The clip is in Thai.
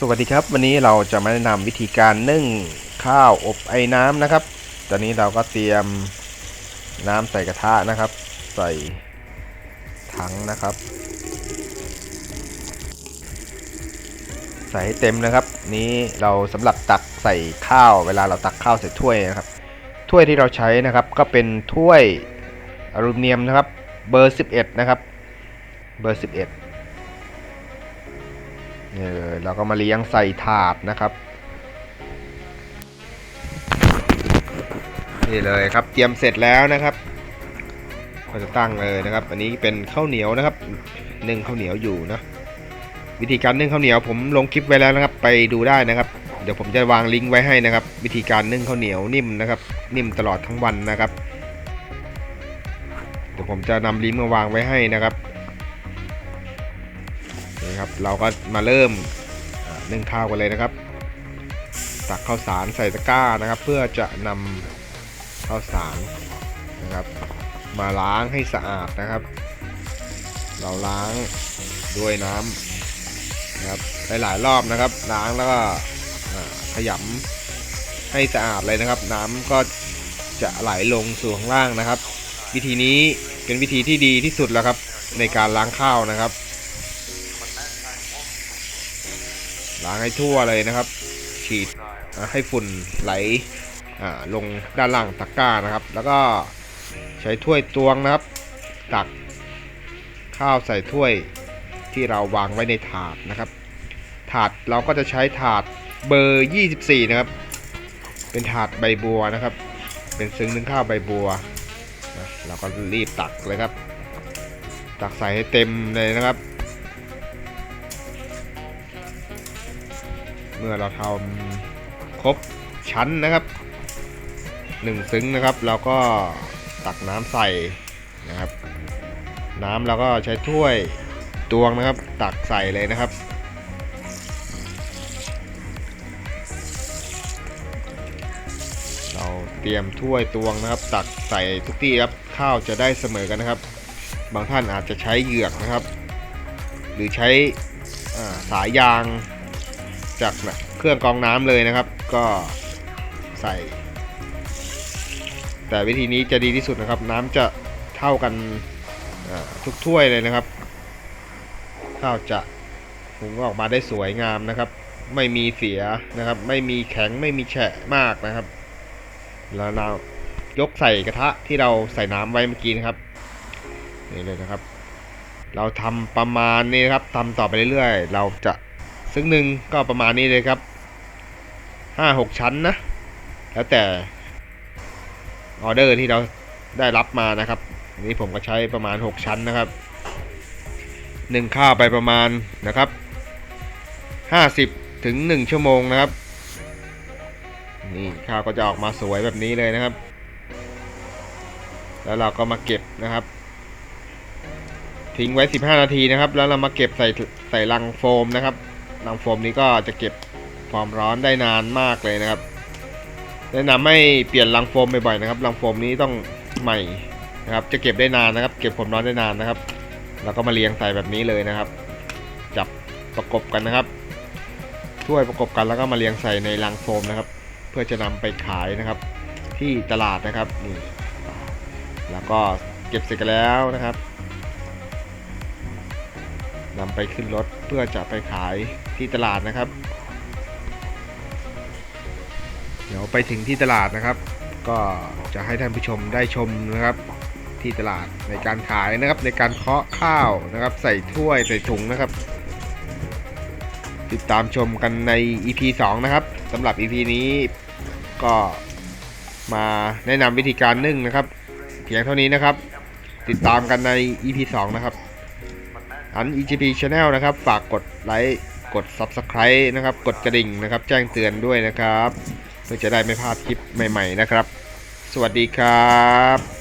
สวัสดีครับ วันนี้เราจะมาแนะนำวิธีการนึ่งข้าวอบไอ้น้ำนะครับ ตอนนี้เราก็เตรียมน้ำใส่กระทะนะครับ ใส่ถังนะครับ ใส่ให้เต็มนะครับ นี้เราสำหรับตักใส่ข้าวเวลาเราตักข้าวใส่ถ้วยนะครับ ถ้วยที่เราใช้นะครับ ก็เป็นถ้วยอลูมิเนียมนะครับ เบอร์ 11 นะครับ เบอร์ 11 เลยเราก็มาเลี้ยงใส่ถาดนะครับ นี่เลยครับเตรียมเสร็จแล้วนะครับก็จะตั้งเลยนะครับ อันนี้เป็นข้าวเหนียวนะครับนึ่งข้าวเหนียวอยู่นะ วิธีการนึ่งข้าวเหนียวผมลงคลิปไว้แล้วนะครับ ไปดูได้นะครับ เดี๋ยวผมจะวางลิงก์ไว้ให้นะครับ วิธีการนึ่งข้าวเหนียวนิ่มนะครับ นิ่มตลอดทั้งวันนะครับ เดี๋ยวผมจะนำลิงก์มาวางไว้ให้นะครับ นี่ครับ เราก็มาเริ่มนึ่งข้าวกันเลยนะครับ ตักข้าวสารใส่ตะกร้านะครับ เพื่อจะนำข้าวสารนะครับ มาล้างให้สะอาดนะครับ เราล้างด้วยน้ำนะครับหลายๆรอบนะครับ ล้างแล้วก็ขยำให้สะอาดเลยนะครับ น้ำก็จะไหลลงสู่ข้างล่างนะครับ วิธีนี้เป็นวิธีที่ดีที่สุดแล้วครับ ในการล้างข้าวนะครับ ล้างให้ทั่วเลยนะครับ ฉีดให้ฝุ่นไหลลงด้านล่างตะกร้านะครับ แล้วก็ใช้ถ้วยตวงนะครับ ตักข้าวใส่ถ้วยที่เราวางไว้ในถาดนะครับ ถาดเราก็จะใช้ถาดเบอร์ 24 นะครับ เป็นถาดใบบัวนะครับ เป็นซึ้งนึ่งข้าวใบบัวนะเราก็รีบตักเลยครับ ตักใส่ให้เต็มเลยนะครับ เมื่อเราทำครบชั้นนะครับหนึ่งซึ้งนะครับเราก็ตักน้ำใส่นะครับ น้ำเราก็ใช้ถ้วยตวงนะครับ ตักใส่เลยนะครับเราเตรียมถ้วยตวงนะครับ ตักใส่ทุกที่ครับข้าวจะได้เสมอกันนะครับ บางท่านอาจจะใช้เหยือกนะครับ หรือใช้สายยาง จากเครื่องกรองน้ำเลยนะครับ ก็ใส่ แต่วิธีนี้จะดีที่สุดนะครับ น้ำจะเท่ากันทุกถ้วยเลยนะครับข้าวจะหุงออกมาได้สวยงามนะครับ ไม่มีเสียนะครับ ไม่มีแข็งไม่มีแฉะมากนะครับ แล้วเรายกใส่กระทะที่เราใส่น้ำไว้เมื่อกี้นะครับนี่เลยนะครับ เราทำประมาณนี้นะครับทำต่อไปเรื่อยๆ เราจะ ซึ่งหนึ่งก็ประมาณนี้เลยครับห้าหกชั้นนะ แล้วแต่ออเดอร์ที่เราได้รับมานะครับนนี่ผมก็ใช้ประมาณ 6 ชั้นนะครับหนึ่งข้าวไปประมาณนะครับ 50ถึง1ชั่วโมงนะครับนี่ข้าวก็จะออกมาสวยแบบนี้เลยนะครับ แล้วเราก็มาเก็บนะครับ ทิ้งไว้ 15 นาทีนะครับ แล้วเรามาเก็บใส่ใส่ลังโฟมนะครับ ลังโฟมนี้ก็จะเก็บความร้อนได้นานมากเลยนะครับ แนะนำให้เปลี่ยนลังโฟมบ่อยๆนะครับลังโฟมนี้ต้องใหม่นะครับ จะเก็บได้นานนะครับ เก็บความร้อนได้นานนะครับ แล้วก็มาเรียงใส่แบบนี้เลยนะครับ จับประกบกันนะครับถ้วยประกบกันแล้วก็มาเรียงใส่ในลังโฟมนะครับ เพื่อจะนำไปขายนะครับ ที่ตลาดนะครับนี่แล้วก็เก็บเสร็จกันแล้วนะครับ นำไปขึ้นรถเพื่อจะไปขายที่ตลาดนะครับ เดี๋ยวไปถึงที่ตลาดนะครับ ก็จะให้ท่านผู้ชมได้ชมนะครับที่ตลาดในการขายนะครับ ในการเคาะข้าวนะครับ ใส่ถ้วยใส่ถุงนะครับ ติดตามชมกันใน EP 2 นะครับสำหรับ EP นี้ก็มาแนะนำวิธีการนึ่งนะครับเพียงเท่านี้นะครับ ติดตามกันใน EP 2 นะครับ อัน EGP Channel นะครับ ฝากกดไลค์กด Subscribe นะครับ กดกระดิ่งนะครับ แจ้งเตือนด้วยนะครับ เพื่อจะได้ไม่พลาดคลิปใหม่ ๆ นะครับ สวัสดีครับ